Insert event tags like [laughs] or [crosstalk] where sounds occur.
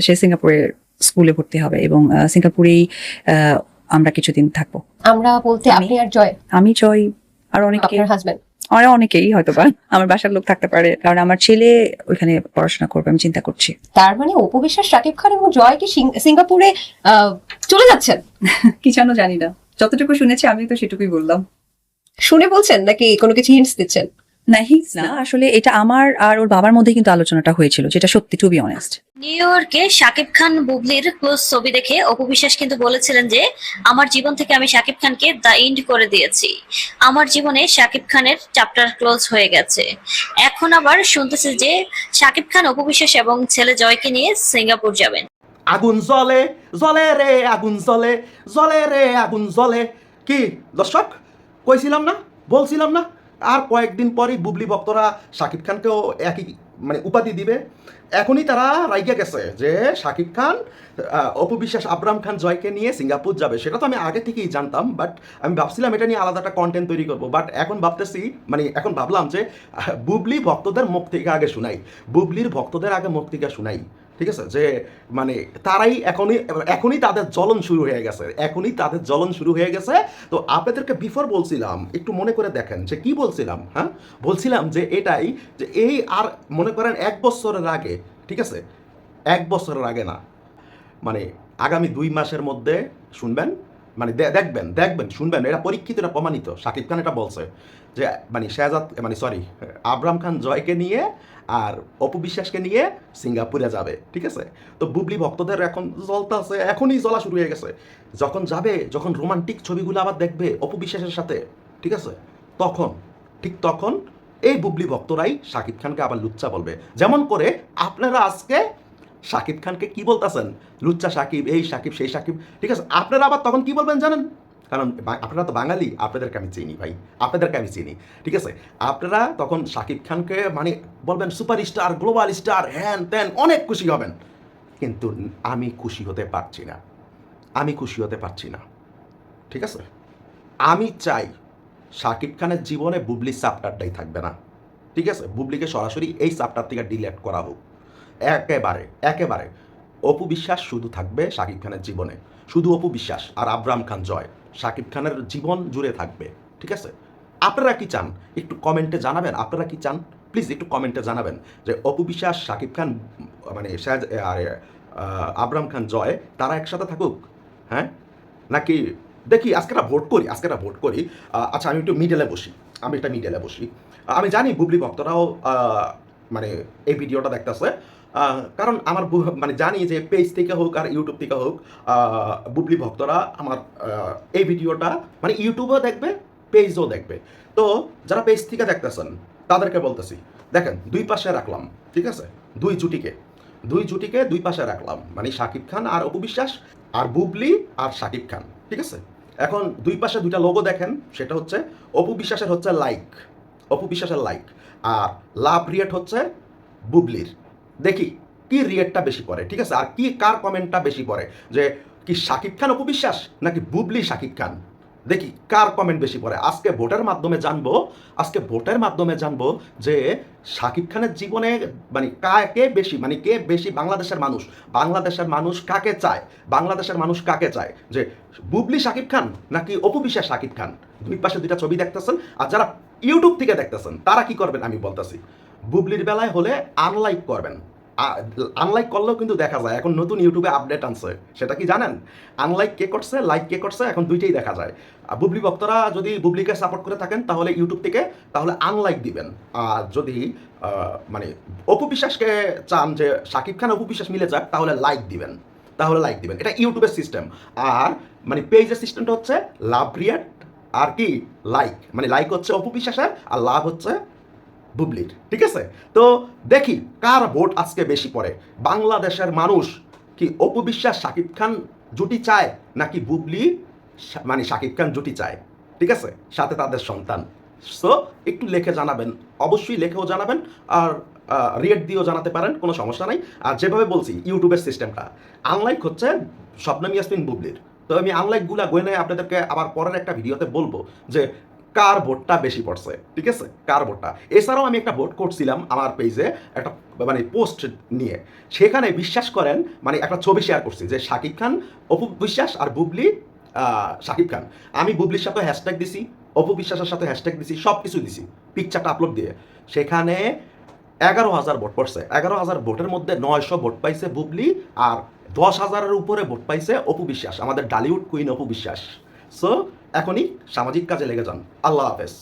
সে সিঙ্গাপুরের স্কুলে ভর্তি হবে এবং সিঙ্গাপুরেই আমরা কিছুদিন থাকব। আমরা বলতে আমি- আপনি আর জয়। আমি জয় আর অনেকে হাজবেন্ড আর অনেকেই হয়তো বা আমার বাসার লোক থাকতে পারে কারণ আমার ছেলে ওইখানে পড়াশোনা করবে আমি চিন্তা করছি। তার মানে উপবিশ্বাস শাকিব খান এবং জয় কি সিঙ্গাপুরে চলে যাচ্ছেন? [laughs] কি জানো জানি না। যতটুকু শুনেছি আমি তো সেটুকুই বললাম। শুনে বলছেন নাকি কোনো কিছু হিন্টস দিচ্ছেন? নাহি না। আসলে এটা আমার আর ওর বাবার মধ্যে কিন্তু আলোচনাটা হয়েছিল যেটা সত্যি টু বি অনেস্ট নিউ ইয়র্কে শাকিব খান বুবলির ক্লোজ ছবি দেখে অপু বিশ্বাস কিন্তু বলেছিলেন যে আমার জীবন থেকে আমি শাকিব খানকে দ্য এন্ড করে দিয়েছি। আমার জীবনে শাকিব খানের চ্যাপ্টার ক্লোজ হয়ে গেছে। এখন আবার শুনতেছি যে শাকিব খান অপু বিশ্বাস এবং ছেলে জয়কে নিয়ে সিঙ্গাপুর যাবেন। আগুন জ্বলে জ্বলে রে আগুন জ্বলে জ্বলে রে আগুন জ্বলে। কি দর্শক? কইছিলাম না? বলছিলাম না? আর কয়েকদিন পরই বুবলি ভক্তরা শাকিব খানকেও একই মানে উপাধি দিবে। এখনই তারা রাইগে গেছে যে শাকিব খান আহ, অপু বিশ্বাস আবরাম খান জয়কে নিয়ে সিঙ্গাপুর যাবে। সেটা তো আমি আগে থেকেই জানতাম বাট আমি ভাবছিলাম এটা নিয়ে আলাদা একটা কন্টেন্ট তৈরি করব। বাট এখন ভাবতেছি মানে এখন ভাবলাম যে বুবলি ভক্তদের মুখ থেকে আগে শুনাই। বুবলির ভক্তদের আগে মুখ থেকে শুনাই। ঠিক আছে? যে মানে তারাই এখনই এখনই তাদের জ্বলন শুরু হয়ে গেছে। এখনই তাদের জ্বলন শুরু হয়ে গেছে। তো আপনাদেরকে বিফোর বলছিলাম, একটু মনে করে দেখেন যে কি বলছিলাম হ্যাঁ? বলছিলাম যে এটাই যে এই আর মনে করেন এক বছরের আগে, ঠিক আছে? এক বছরের আগে না মানে আগামী দুই মাসের মধ্যে, শুনবেন মানে দেখবেন দেখবেন, শুনবেন, এটা পরীক্ষিত, এটা প্রমাণিত। শাকিব খান এটা বলছে যে মানে শেহজাদ মানে সরি আবরাম খান জয়কে নিয়ে আর অপু বিশ্বাসকে নিয়ে সিঙ্গাপুরে যাবে, ঠিক আছে? তো বুবলি ভক্তদের এখন জ্বলতে আছে এখনই জ্বলা শুরু হয়ে গেছে। যখন যাবে, যখন রোমান্টিক ছবিগুলো আবার দেখবে অপু বিশ্বাসের সাথে, ঠিক আছে? তখন, ঠিক তখন এই বুবলি ভক্তরাই শাকিব খানকে আবার লুচ্চা বলবে। যেমন করে আপনারা আজকে শাকিব খানকে কি বলতেছেন? লুচ্চা সাকিব, এই সাকিব, সেই সাকিব। ঠিক আছে, আপনারা আবার তখন কি বলবেন জানেন? কারণ আপনারা তো বাঙালি, আপনাদেরকে আমি চিনি ভাই, আপনাদেরকে আমি চিনি। ঠিক আছে, আপনারা তখন শাকিব খানকে মানে বলবেন সুপার স্টার গ্লোবাল স্টার, হ্যান ত্যান, অনেক খুশি হবেন। কিন্তু আমি খুশি হতে পারছি না। আমি খুশি হতে পারছি না। ঠিক আছে? আমি চাই শাকিব খানের জীবনে বুবলি চাপ্টারটাই থাকবে না। ঠিক আছে, বুবলিকে সরাসরি এই চাপ্টার থেকে ডিলেট করা হোক। একেবারে একেবারে। অপু বিশ্বাস শুধু থাকবে শাকিব খানের জীবনে। শুধু অপু বিশ্বাস আর আবরাম খান জয়। শাকিব খানের জীবন জুড়ে থাকবে, ঠিক আছে? আপনারা কি চান? একটু কমেন্টে জানাবেন, আপনারা কি চান? প্লিজ একটু কমেন্টে জানাবেন যে অপু বিশ্বাস, শাকিব খান মানে আর আবরাম খান জয়, তারা একসাথে থাকুক হ্যাঁ? নাকি, দেখি, আজকে একটা ভোট করি, আজকে একটা ভোট করি। আচ্ছা আমি একটু মিডলে বসি, আমি একটা মিডলে বসি। আমি জানি বুবলি ভক্তরাও মানে এই ভিডিওটা দেখতেছে। কারণ আমার মানে জানি যে পেজ থেকে হোক আর ইউটিউব থেকে হোক বুবলি ভক্তরা আমার এই ভিডিওটা মানে ইউটিউবেও দেখবে পেজও দেখবে। তো যারা পেজ থেকে দেখতেছেন, তাদেরকে বলতেছি, দেখেন, দুই পাশে রাখলাম, ঠিক আছে? দুই জুটিকে। দুই জুটিকে দুই পাশে রাখলাম মানে শাকিব খান আর অপু বিশ্বাস, আর বুবলি আর শাকিব খান, ঠিক আছে? এখন দুই পাশে দুইটা লোগো দেখেন, সেটা হচ্ছে অপু বিশ্বাসের হচ্ছে লাইক অপু বিশ্বাসের লাইক আর লাভ রিয়েট হচ্ছে বুবলির। দেখি কি রিয়েটটা বেশি পড়ে, ঠিক আছে? আর কি কার কমেন্টটা বেশি পড়ে? যে কি শাকিব খান অপু বিশ্বাস নাকি বুবলি শাকিব খান? দেখি কার কমেন্ট বেশি পড়ে? আজকে ভোটের মাধ্যমে জানব, আজকে ভোটের মাধ্যমে জানব যে শাকিব খানের জীবনে মানে কাকে বেশি মানে কে বেশি বাংলাদেশের মানুষ? বাংলাদেশের মানুষ কাকে চায়? বাংলাদেশের মানুষ কাকে চায়? যে বুবলি শাকিব খান নাকি অপু বিশ্বাস শাকিব খান? দুই পাশে দুইটা ছবি দেখতেছেন, আর যারা ইউটিউব থেকে দেখতেছেন, তারা কি করবেন আমি বলতেছি। বুবলির বেলায় হলে আনলাইক করবেন। আনলাইক করলেও কিন্তু দেখা যায়, এখন নতুন ইউটিউবে আপডেট আনছে, সেটা কি জানেন? আনলাইক কে করছে লাইক কে করছে, এখন দুইটাই দেখা যায়। বুবলি ভক্তরা যদি বুবলিকে সাপোর্ট করে থাকেন, তাহলে ইউটিউব থেকে তাহলে আনলাইক দিবেন। আর যদি মানে অপু বিশ্বাসকে চান যে শাকিব খান, অপু বিশ্বাস মিলে যাক, তাহলে লাইক দিবেন। তাহলে লাইক দিবেন। এটা ইউটিউবের সিস্টেম আর মানে পেজের সিস্টেমটা হচ্ছে লাভ রিয়াট আর কি লাইক মানে লাইক হচ্ছে অপু বিশ্বাসের, আর লাভ হচ্ছে বুবলির ঠিক আছে? তো দেখি কার ভোট আজকে বেশি পড়ে? বাংলাদেশের মানুষ কি অপু বিশ্বাস শাকিব খান জুটি চায় নাকি বুবলি মানে শাকিব খান জুটি চায়? ঠিক আছে? সাথে তাদের সন্তান। সো একটু লেখে জানাবেন। অবশ্যই লেখেও জানাবেন আর রিয়েট দিয়েও জানাতে পারেন, কোনো সমস্যা নাই। আর যেভাবে বলছি, ইউটিউবের সিস্টেমটা আনলাইক হচ্ছে স্বপ্নম ইয়াসমিন বুবলির। তো আমি আনলাইকগুলা গয়নায় আপনাদেরকে আবার পরের একটা ভিডিওতে বলব যে কার ভোটটা বেশি পড়ছে? ঠিক আছে? কার ভোটটা এছাড়াও আমি একটা ভোট করছিলাম আমার পেজে একটা মানে পোস্ট নিয়ে। সেখানে বিশ্বাস করেন মানে একটা ছবি শেয়ার করছি যে শাকিব খান, অপু বিশ্বাস আর বুবলি শাকিব খান। আমি বুবলির সাথে হ্যাশট্যাগ দিছি, অপু বিশ্বাসের সাথে হ্যাশট্যাগ দিছি সব কিছু দিছি পিকচারটা আপলোড দিয়ে। সেখানে এগারো হাজার ভোট পড়ছে। এগারো হাজার ভোটের মধ্যে নয়শো ভোট পাইছে বুবলি আর দশ হাজারের উপরে ভোট পাইছে অপু বিশ্বাস, আমাদের ডালিউড কুইন অপু বিশ্বাস। সো এখনই সামাজিক কাজে লেগে যান। আল্লাহ হাফেজ।